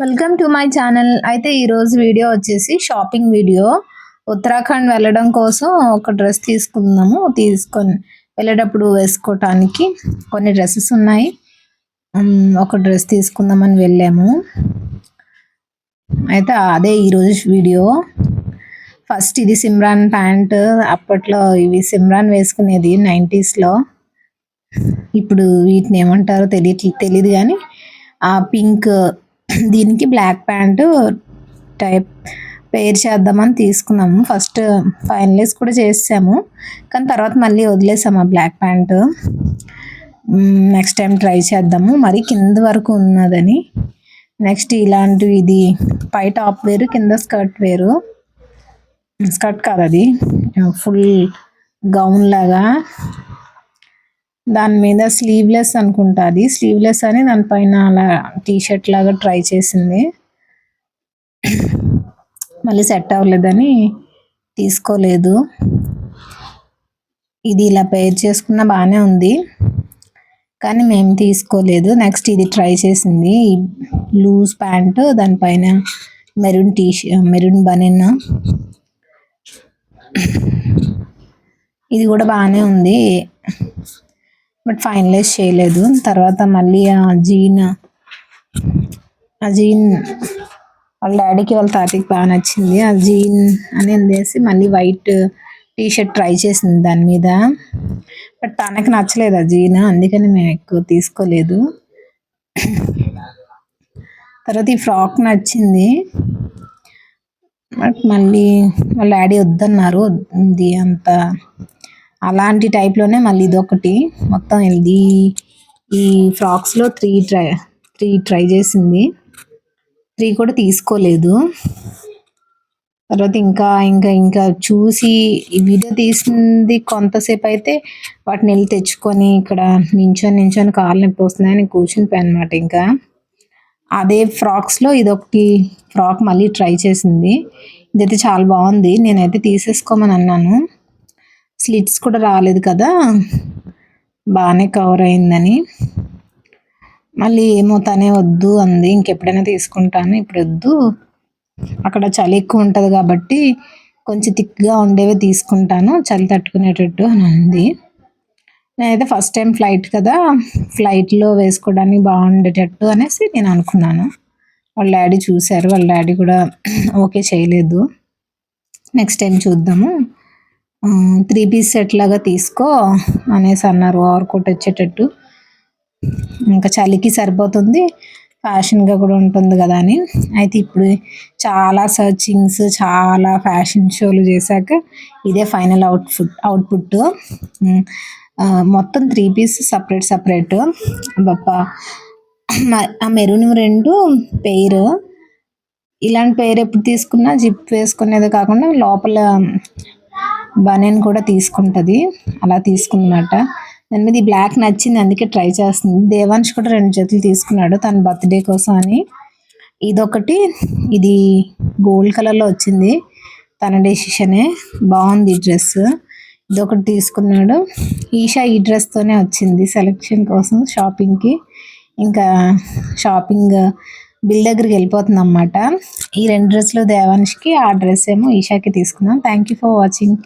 Welcome to my channel అయితే ఈరోజు video వచ్చేసి షాపింగ్ వీడియో ఉత్తరాఖండ్ వెళ్ళడం కోసం ఒక డ్రెస్ తీసుకుందాము. తీసుకొని వెళ్ళేటప్పుడు వేసుకోవటానికి కొన్ని డ్రెస్సెస్ ఉన్నాయి. ఒక డ్రెస్ తీసుకుందామని వెళ్ళాము. అయితే అదే ఈరోజు వీడియో ఫస్ట్ ఇది సిమ్రాన్ ప్యాంట్ అప్పట్లో ఇవి సిమ్రాన్ వేసుకునేది నైంటీస్లో ఇప్పుడు వీటిని ఏమంటారో తెలియ తెలియదు కానీ ఆ పింక్ దీనికి బ్లాక్ ప్యాంటు టైప్ పేర్ చేద్దామని తీసుకున్నాము. ఫస్ట్ ఫైనలైజ్ కూడా చేసాము కానీ తర్వాత మళ్ళీ వదిలేసాము ఆ black pant. Next time try చేద్దాము. మరి కింద వరకు ఉన్నదని. నెక్స్ట్ ఇలాంటివి ఇది పై టాప్ వేరు కింద స్కర్ట్ వేరు. స్కర్ట్ కాదు అది. ఫుల్ గౌన్ లాగా దాని మీద స్లీవ్లెస్ అనుకుంటా అది స్లీవ్లెస్ అని దానిపైన అలా టీ షర్ట్ లాగా ట్రై చేసింది. మళ్ళీ సెట్ అవ్వలేదని తీసుకోలేదు. ఇది ఇలా పేర్ చేసుకున్న బాగానే ఉంది. కానీ మేము తీసుకోలేదు. నెక్స్ట్ ఇది ట్రై చేసింది. లూజ్ ప్యాంటు దానిపైన మెరూన్ టీ మెరూన్ బనెన్ ఇది కూడా బాగానే ఉంది. బట్ ఫైనలైజ్ చేయలేదు. తర్వాత మళ్ళీ ఆ జీన్ ఆ జీన్ వాళ్ళ డాడీకి వాళ్ళ తాతకి బాగా నచ్చింది. ఆ జీన్ అని అందేసి మళ్ళీ వైట్ టీ షర్ట్ ట్రై చేసింది దాని మీద. బట్ తనకి నచ్చలేదు ఆ జీన్. అందుకని మేము ఎక్కువ తీసుకోలేదు. తర్వాత ఈ ఫ్రాక్ నచ్చింది. బట్ మళ్ళీ వాళ్ళ డాడీ వద్దన్నారు. ఇది అంత అలాంటి టైప్లోనే మళ్ళీ ఇదొకటి. మొత్తం ఇది ఈ ఫ్రాక్స్లో త్రీ ట్రై త్రీ ట్రై చేసింది. త్రీ కూడా తీసుకోలేదు. తర్వాత ఇంకా ఇంకా ఇంకా చూసి ఈ వీడియో తీసింది కొంతసేపు అయితే వాటిని వెళ్ళి తెచ్చుకొని ఇక్కడ నించొని నించొని కాళ్ళు నొప్పి వస్తున్నాయని కూర్చునిపోయాను అనమాట ఇంకా. అదే ఫ్రాక్స్లో ఇదొకటి ఫ్రాక్ మళ్ళీ ట్రై చేసింది. ఇదైతే చాలా బాగుంది. నేనైతే తీసేసుకోమని అన్నాను. స్లిట్స్ కూడా రాలేదు కదా. బాగానే కవర్ అయిందని. మళ్ళీ ఏమో తనే వద్దు అంది. ఇంకెప్పుడైనా తీసుకుంటాను ఇప్పుడు వద్దు. అక్కడ చలి ఎక్కువ ఉంటుంది కాబట్టి కొంచెం థిక్గా ఉండేవి తీసుకుంటాను చలి తట్టుకునేటట్టు అని అంది. నేనైతే ఫస్ట్ టైం ఫ్లైట్ కదా ఫ్లైట్లో వేసుకోవడానికి బాగుండేటట్టు అనేసి నేను అనుకున్నాను. వాళ్ళ డాడీ చూశారు వాళ్ళ డాడీ కూడా ఓకే చేయలేదు. నెక్స్ట్ టైం చూద్దాము. త్రీ పీస్ సెట్ లాగా తీసుకో అనేసి అన్నారు ఓవర్ కోట్ వచ్చేటట్టు. ఇంకా చలికి సరిపోతుంది ఫ్యాషన్గా కూడా ఉంటుంది కదా అని. అయితే ఇప్పుడు చాలా సర్చింగ్స్ చాలా ఫ్యాషన్ షోలు చేశాక ఇదే ఫైనల్ అవుట్ఫుట్ అవుట్పుట్. మొత్తం త్రీ పీస్ సపరేట్ సపరేట్. బప్ప ఆ మెరూన్ రెండు పేరు. ఇలాంటి పేరు ఎప్పుడు తీసుకున్నా జిప్ వేసుకునేది కాకుండా లోపల బనెన్ కూడా తీసుకుంటుంది. అలా తీసుకుందన్నమాట. దాని మీద ఈ బ్లాక్ నచ్చింది అందుకే ట్రై చేస్తుంది. దేవాన్ష్ కూడా రెండు జతలు తీసుకున్నాడు తన బర్త్డే కోసం అని. ఇదొకటి ఇది గోల్డ్ కలర్లో వచ్చింది. తన డెసిషనే. బాగుంది ఈ డ్రెస్. ఇదొకటి తీసుకున్నాడు. ఈషా ఈ డ్రెస్తోనే వచ్చింది సెలెక్షన్ కోసం షాపింగ్కి. ఇంకా షాపింగ్ బిల్ దగ్గరికి వెళ్ళిపోతుంది అన్నమాట ఈ రెండు డ్రెస్సులు దేవాన్ష్కి ఆ డ్రెస్ ఏమో ఈషాకి తీసుకున్నాం థ్యాంక్ యూ ఫర్ వాచింగ్